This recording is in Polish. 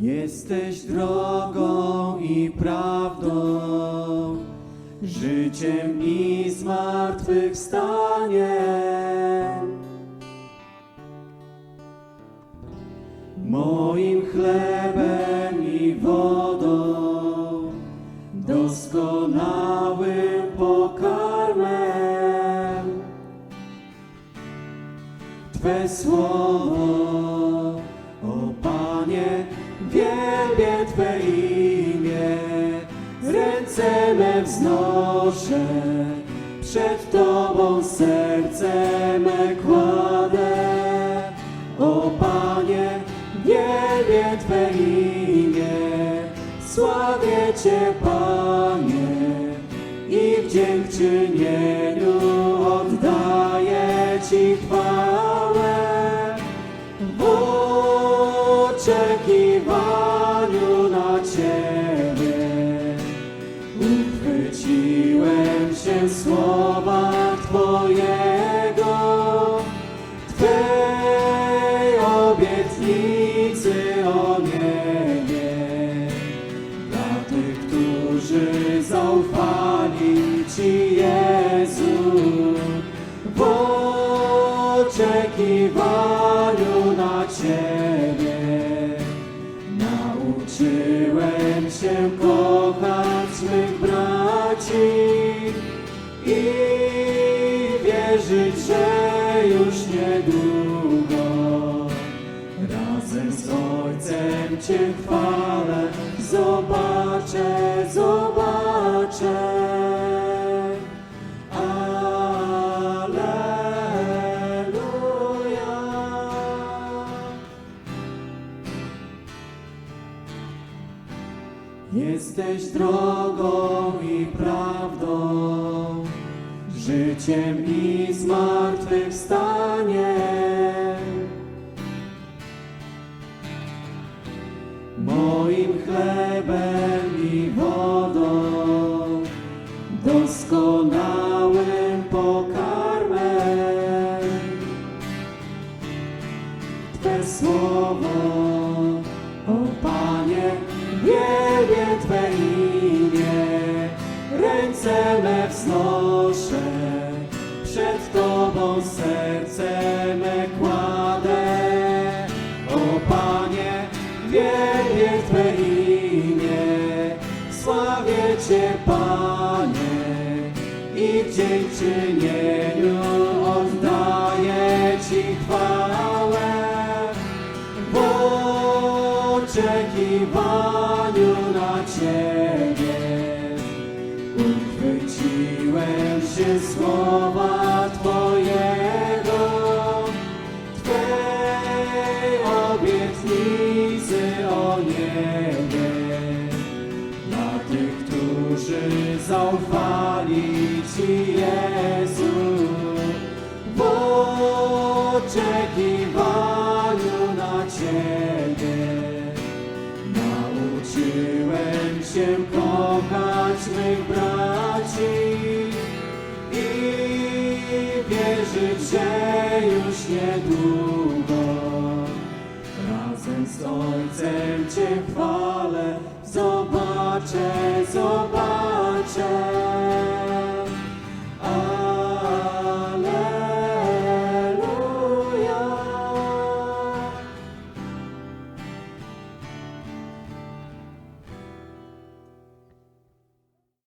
Jesteś drogą i prawdą, życiem i zmartwychwstaniem. Moim chlebem i wodą, doskonałym pokarmem. Twe słowo, ręce me wznoszę, przed Tobą serce me kładę. O Panie, wielbię Twe imię, sławię Cię, Panie, i w dziękczynieniu oddaję Ci chwałę. W oczekiwaniu słowa Twojego, Twej obietnicy o niebie. Dla tych, którzy zaufali Ci, Jezu, w oczekiwaniu na Ciebie. Nauczyłem się kochać już niedługo razem z Ojcem Cię chwalę. Zobaczę, zobaczę. Jesteś drogą i prawdą, życiem i zmartwychwstaniem. Moim chlebem i wodą, doskonałym pokarmem. Twe słowo, o Panie, wielbię Twe imię, ręce me wznoszę, przed Tobą serce me kładę. O Panie, wielbię Twe imię, sławię Cię, Panie, i w dziękczynieniu oddaję Ci chwałę. W oczekiwaniu na Ciebie uchwyciłem się słowa Twojego, Twej obietnicy o niebie. Dla tych, którzy zaufali Ci, Jezu, w oczekiwaniu na Ciebie. Nauczyłem się kochać mych braci niedługo razem z Ojcem Cię chwalę. Zobaczę, zobaczę.